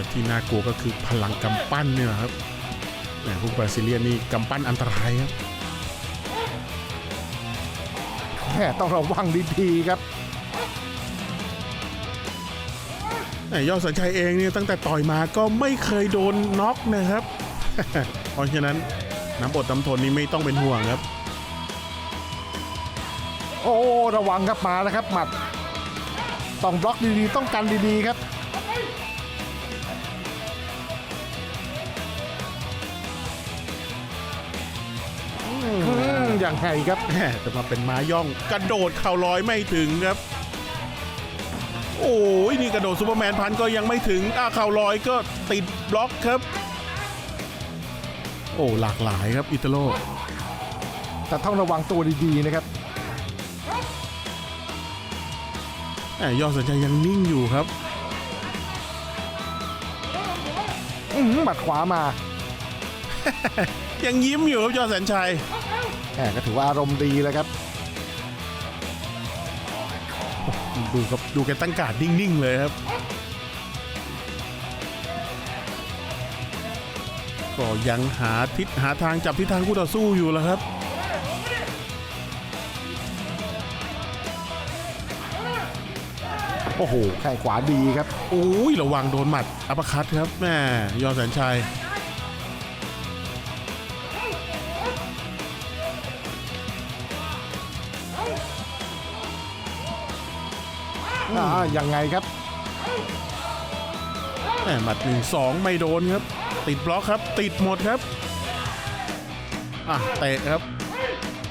แต่ที่น่ากลัวก็คือพลังกำปั้นเนี่ยครับแหมพวกบราซิเลียนนี่กำปั้นอันตรายครับแหมต้องระวังดีๆครับแหมยอดสัญชัยเองเนี่ยตั้งแต่ต่อยมาก็ไม่เคยโดนน็อกนะครับ เพราะฉะนั้นน้ำอดน้ำทนนี่ไม่ต้องเป็นห่วงครับ โอ้ระวังครับมาแล้วครับหมัด ต้องบล็อกดีๆ ต้องกันดีๆครับ อย่างไงครับแหมแต่มาเป็นม้าย่องกระโดดเข่าลอยไม่ถึงครับ โอ้ยนี่กระโดดซูเปอร์แมนพันก็ยังไม่ถึงอ้าเข่าลอยก็ติดบล็อกครับ โอ้หลากหลายครับอิตาโลแต่ต้องระวังตัวดีๆนะครับแหมยอดสัญชัยยังนิ่งอยู่ครับอื้อหือหมัดขวามา ยังยิ้มอยู่ครับยอดสัญชัยแหมก็ถือว่าอารมณ์ดีแล้วครับ ดูครับดูแกตั้งการดนิ่งๆเลยครับ ก็ยังหาทิศหาทางจับทิศทางคู่ต่อสู้อยู่แล้วครับ โอ้โหแข้งขวาดีครับ โอ้ยระวังโดนหมัดอัปเปอร์คัตครับแม่ยอดแสนชัย อ่ายังไงครับแม่หมัดหนึ่งสองไม่โดนครับ ติดบล็อกครับ ติดหมดครับ อะเตะครับ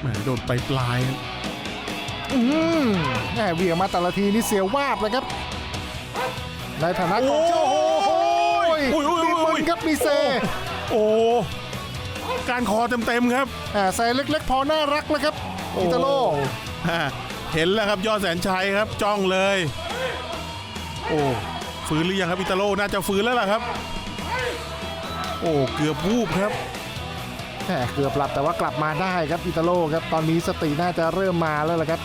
แหมโดนไปปลายครับอืมแหมเหวี่ยงมาแต่ละทีนี่เสียววาบเลยครับ ในฐานะกองเชียร์โอ้โหโอ้ยโอ้ยมีโอ้มึยนครับมีเซ โอ้การคอเต็มๆครับอ่าใส่เล็กๆ พอน่ารักแล้วครับอิตาโลฮะ เห็นแล้วครับยอดแสนชัยครับจ้องเลย โอ้ฟื้นหรือยังครับอิตาโลน่าจะฟื้นแล้วล่ะครับ โอ้เกือบวูบครับแหมเกือบหลับแต่ว่ากลับมาได้ครับอิตาโลครับตอนนี้สติน่าจะเริ่มมาแล้วล่ะครับ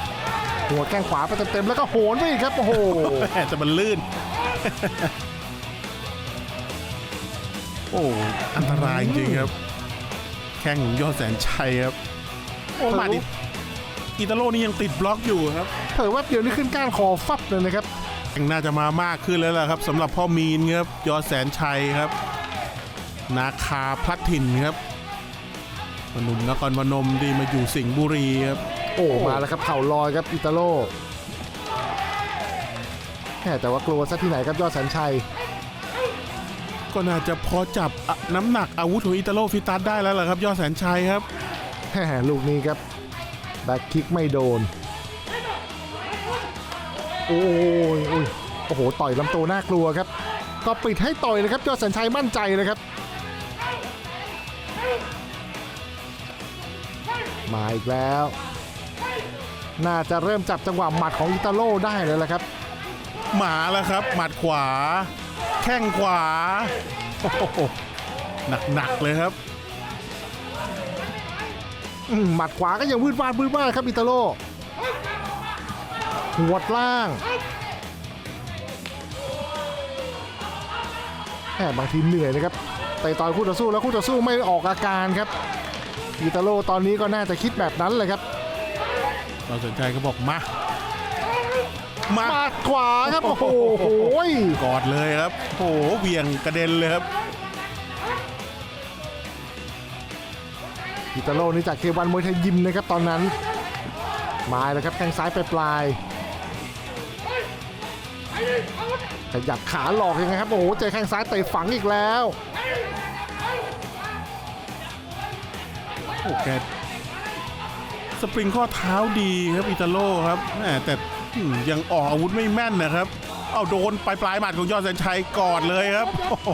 หัวแข้งขวาไปเต็มๆแล้วก็โหนไปอีกครับโอ้โหแหมแต่มันลื่น โอ้อันตรายจริงๆครับ แข้งของยอดแสนชัยครับโอ้มาดิ อิตาโลนี่ยังติดบล็อกอยู่ครับเผยว่าเดี๋ยวนี้ขึ้นก้านคอฟับเลยนะครับยังน่าจะมามากขึ้นแล้วล่ะครับสำหรับพ่อมีนครับยอดแสนชัยครับ นาคาพลัดถิ่นครับพนมนครพนมที่มาอยู่สิงห์บุรีครับโอ้มาแล้วครับเข่าลอยครับอิตาโลแหมแต่ว่ากลัวซะที่ไหนครับยอดแสนชัยก็น่าจะพอจับอะน้ำหนักอาวุธของอิตาโลฟิตัสได้แล้วล่ะครับ ยอดแสนชัยครับแหมลูกนี้ครับ แบ็คคิกไม่โดน โอ้ยโอ้ยโอ้โห ต่อยลำตัวน่ากลัวครับ ก็ปิดให้ต่อยเลยครับยอดสัญชัยมั่นใจเลยครับ มาอีกแล้ว น่าจะเริ่มจับจังหวะหมัดของอิตาโลได้เลยละครับ หมาแล้วครับ หมัดขวา แข้งขวา หนักๆเลยครับ อืมหมัดขวาก็ยังวืดวาดวืดวาดครับอิตาโลหัวดล่างแหมบางทีเหนื่อยนะครับแต่ต่อยคู่ต่อสู้แล้วคู่ต่อสู้ไม่ออกอาการครับอิตาโลตอนนี้ก็น่าจะคิดแบบนั้นเลยครับเราสนใจก็บอกมา มาหมัดขวาครับโอ้โห กอดเลยครับ โอ้โหเหวี่ยงกระเด็นเลยครับ อิตาโลนี่จากเควันมวยไทยยิมนะครับตอนนั้น มาแล้วครับแข้งซ้ายไปปลายขยับขาหลอกยังไงครับโอ้โหเจอแข้งซ้ายเตะฝังอีกแล้วโอ้แกสปริงข้อเท้าดีครับอิตาโลครับแหมแต่อืมยังออกอาวุธไม่แม่นนะครับเอาโดนปลายปลายๆหมัดของยอดแสนชัยกอดเลยครับโอ้โห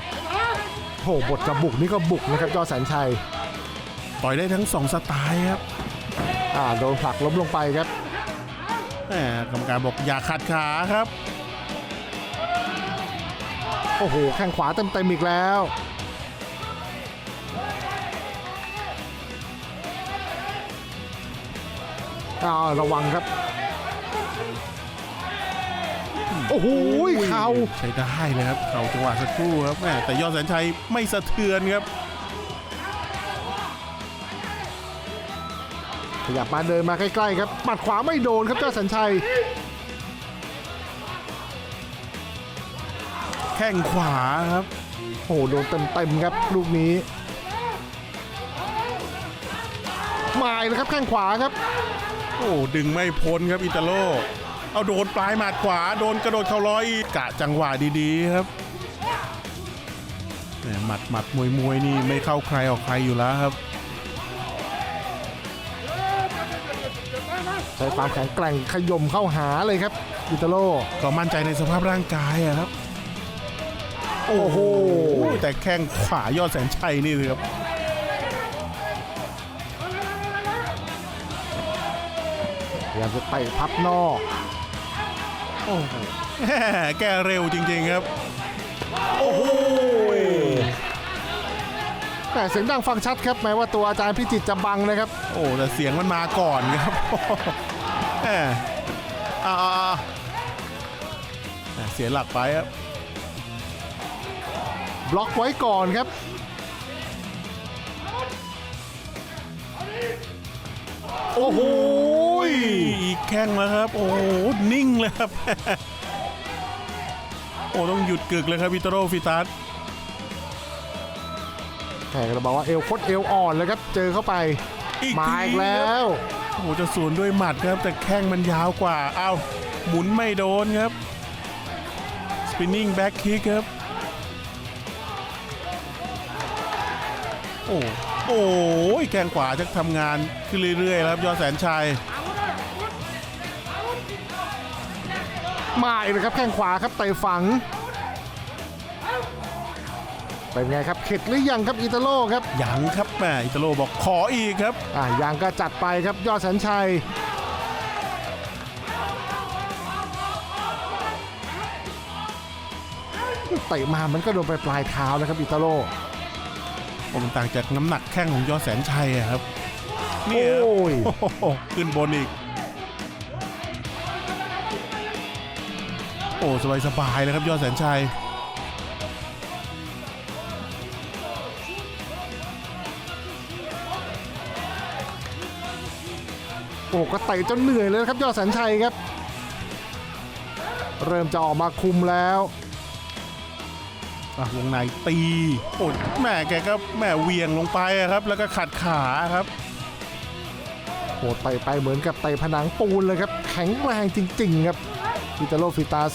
โอ้โหบทกับบุกนี่ก็บุกนะครับยอดแสนชัย ต่อยได้ทั้งสองสไตล์ครับอ่าโดนผลักล้มลงไปครับแหมกรรมการบอกอย่าขัดขาครับ โอ้โหแข้งขวาเต็มๆอีกแล้วอ่าระวังครับ โอ้โหเข่าใช้ได้เลยครับ เข่าจังหวะสักครู่ครับแม่แต่ยอดแสนชัยไม่สะเทือนครับ ยับมาเดินมาใกล้ๆครับหมัดขวาไม่โดนครับเจ้าสัญชัย แข้งขวาครับโอ้โหโดนเต็มๆครับลูกนี้มาอีกแล้วครับแข้งขวาครับ โอ้ดึงไม่พ้นครับอิตาโลเอาโดนปลายหมัดขวาโดนกระโดดเข่าร้อยอีกกะจังหวะดีๆครับแหมหมัดหมัดมวยมวยนี่ไม่เข้าใครออกใครอยู่แล้วครับ ช้ความแข็งแกร่งขย่มเข้าหาเลยครับอิตาโลก็มั่นใจในสภาพร่างกายอะครับ โอ้โห แต่แข้งขวายอดแสนชัยนี่เลยครับ พยายามจะเตะพับนอกโอ้โหแหม่แก้เร็วจริง ๆครับ โอ้โหแต่เสียงดังฟังชัดครับแม้ว่าตัวอาจารย์พิจิตรจะบังนะครับ โอ้แต่เสียงมันมาก่อนครับ แหมอ่าอ่าอ่าแหม่เสียหลักไปครับ บล็อกไว้ก่อนครับ โอ้โหอีกแข้งแล้วครับ โอ้โห นิ่งเลยครับ โอ้ ต้องหยุดกึกเลยครับวิโตโรฟิตัสแข่ก็บอกว่าเอวโคตรเอวอ่อนเลยครับ เจอเข้าไป อีกมาทีอีกแล้ว โอ้โหจะสวนด้วยหมัดครับ แต่แข้งมันยาวกว่าอ้าวหมุนไม่โดนครับ spinning back kick ครับ โอ้โอ้ยแข้งขวาจะทำงานขึ้นเรื่อยๆครับ ยอดแสนชัยมาอีกเลยครับแข้งขวาครับเตะฝัง เป็นไงครับเข็ดหรือยังครับอิตาโลครับยังครับแม่อิตาโลบอกขออีกครับอ่ายังก็จัดไปครับยอดแสนชัยเตะมามันก็โดนไปปลายเท้านะครับอิตาโลผมต่างจากน้ำหนักแข้งของยอดแสนชัยอะครับโอเนี่ยครับ้ยโอ้โหขึ้นบนอีก โอ้สบายสบายๆเลยครับยอดแสนชัย โอ้ก็เตะจนเหนื่อยเลยนะครับยอดแสนชัยครับ เริ่มจะออกมาคุมแล้วอะวงในตีโอ้แม่แกก็แม่เหวียงลงไปอะครับ แล้วก็ขัดขาครับโหเตะไปเหมือนกับเตะผนังปูนเลยครับ แข็งแรงจริง ๆ ครับอิตาโลฟิตัส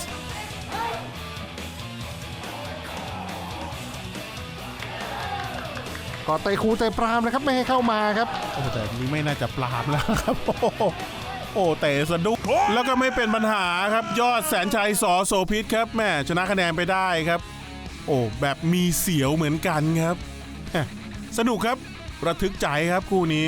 ก็เตะคูเตะปรามนะครับไม่ให้เข้ามาครับโอ้แต่นี้ไม่น่าจะปรามแล้วครับโอ้โหโอ้เตะสะดุ้งแล้วก็ไม่เป็นปัญหาครับ ยอดแสนชัยสอโสพิษครับแม่ชนะคะแนนไปได้ครับ โอ้แบบมีเสียวเหมือนกันครับ สนุกครับระทึกใจครับคู่นี้